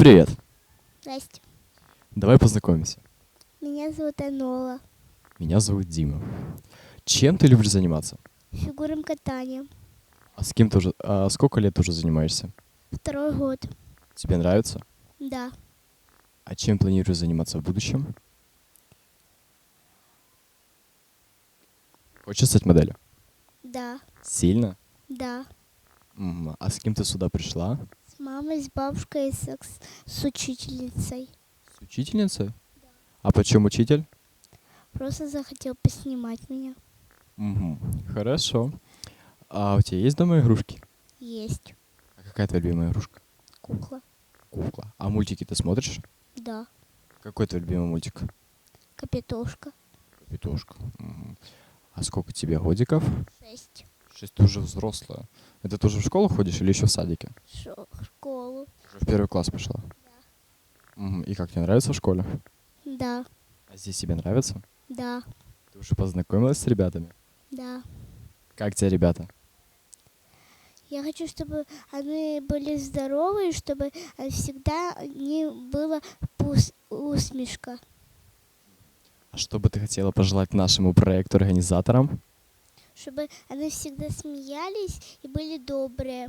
Привет. Здрасте. Давай познакомимся. Меня зовут Анола. Меня зовут Дима. Чем ты любишь заниматься? Фигурным катанием. А с кем ты уже... А сколько лет ты уже занимаешься? Второй год. Тебе нравится? Да. А чем планируешь заниматься в будущем? Хочешь стать моделью? Да. Сильно? Да. М, А с кем ты сюда пришла? С мамой, с бабушкой с, с учительницей. С учительницей? А почем учитель? Просто захотел поснимать меня. Мгм. Хорошо. А у тебя есть дома игрушки? Есть. А какая твоя любимая игрушка? Кукла. Кукла. А мультики ты смотришь? Да. Какой твой любимый мультик? Капитошка. Петушка. Мгм. А сколько тебе годиков? Шесть. Шесть, ты уже взрослая. Это ты уже в школу ходишь или еще в садике? Шо- школу. Уже в первый класс пошла? Мгм. И как тебе нравится в школе? Да. А здесь тебе нравится? Да. Ты уже познакомилась с ребятами? Да. Как тебе ребята? Я хочу, чтобы они были здоровы, и чтобы всегда не было пус- усмешка. А что бы ты хотела пожелать нашему проекту организаторам? Чтобы они всегда смеялись и были добрые.